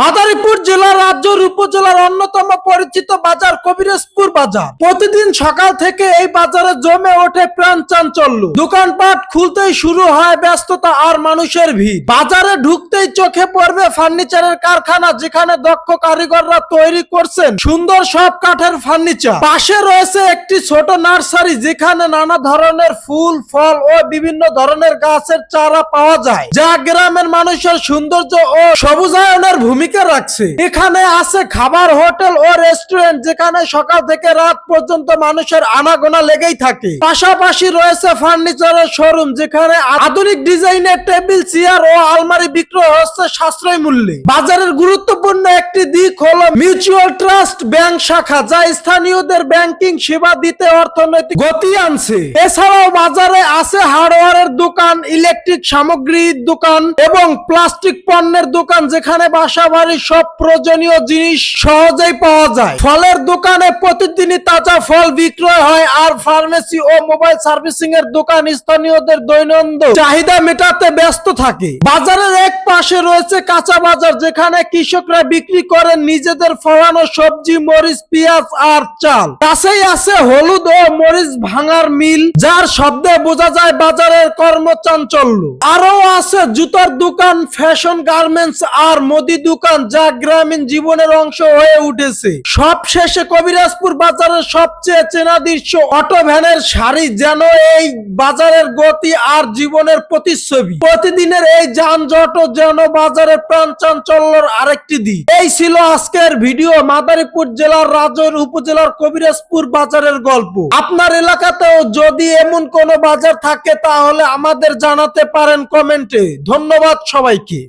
মাদারীপুর জেলা রাজ্যের উপজেলার অন্যতম পরিচিত বাজার কবিরাজপুর বাজার। প্রতিদিন সকাল থেকে এই বাজারে জমে ওঠে প্রাণ চাঞ্চল্য। দোকানপাট খুলতেই শুরু হয় ব্যস্ততা আর মানুষের ভিড়। বাজারে ঢুকতেই চোখে পড়বে ফার্নিচারের কারখানা যেখানে দক্ষ কারিগররা তৈরি করছেন সুন্দর সব কাঠের ফার্নিচার। পাশে রয়েছে একটি ছোট নার্সারি যেখানে নানা ধরনের ফুল, ফল ও বিভিন্ন ধরনের গাছের চারা পাওয়া যায়, যা গ্রামের মানুষের সৌন্দর্য ও সবুজায়নের ভূমিকা রাখছে। এখানে আছে খাবার, হোটেল ও রেস্টুরেন্ট, যেখানে সকাল থেকে রাত পর্যন্ত মানুষের আনাগোনা লেগেই থাকে। পাশাপাশি রয়েছে ফার্নিচারের শোরুম, যেখানে আধুনিক ডিজাইনের টেবিল, চেয়ার ও আলমারি বিক্রয় হচ্ছে সাশ্রয় মূল্যে। বাজারের গুরুত্বপূর্ণ একটি দিক হলো মিউচুয়াল ট্রাস্ট ব্যাংক শাখা, যা স্থানীয়দের ব্যাংকিং সেবা দিতে অর্থনৈতিক গতি আনছে। এছাড়াও বাজারে আছে হার্ডওয়ারের দোকান, ইলেকট্রিক সামগ্রীর দোকান এবং প্লাস্টিক পণ্যের দোকান, যেখানে বাসা বাড়ির সব প্রয়োজনীয় জিনিস সহজেই পাওয়া যায়। ফলের দোকানে প্রতিদিনই তাজা ফল বিক্রয় হয় আর ফার্মেসি ও মোবাইল সার্ভিসিং এর দোকান স্থানীয়দের দৈনন্দিন চাহিদা মেটাতে ব্যস্ত থাকে। বাজারের এক পাশে রয়েছে কাঁচা বাজার, যেখানে কৃষকরা বিক্রি করেন নিজেদের ফলানো সবজি, মরিচ, পেঁয়াজ আর চাল। কাছেই আছে হলুদ ও মরিচ ভাঙার মিল, যার শব্দে বোঝা যায় বাজারের কর্মচাঞ্চল্য। আরও আছে জুতার দোকান, ফ্যাশন গার্মেন্টস আর মুদি দোকান, যা গ্রামীণ জীবনের অংশ হয়ে উঠেছে। সব শেষে কবিরাজপুর বাজারের সবচেয়ে চেনা দৃশ্য অটো ভ্যানের শাড়ি যেন এই বাজারের গতি আর জীবনের প্রতিচ্ছবি। প্রতিদিনের এই যানজট যেন বাজারে প্রাণ চাঞ্চল্যর আরেকটি দিক। এই ছিল আজকের ভিডিও মাদারীপুর জেলার রাজৈর উপজেলার কবিরাজপুর বাজারের গল্প। আপনার এলাকাতেও যদি এমন কোনো বাজার থাকে তাহলে আমাদের জানাতে পারেন কমেন্টে। ধন্যবাদ সবাইকে।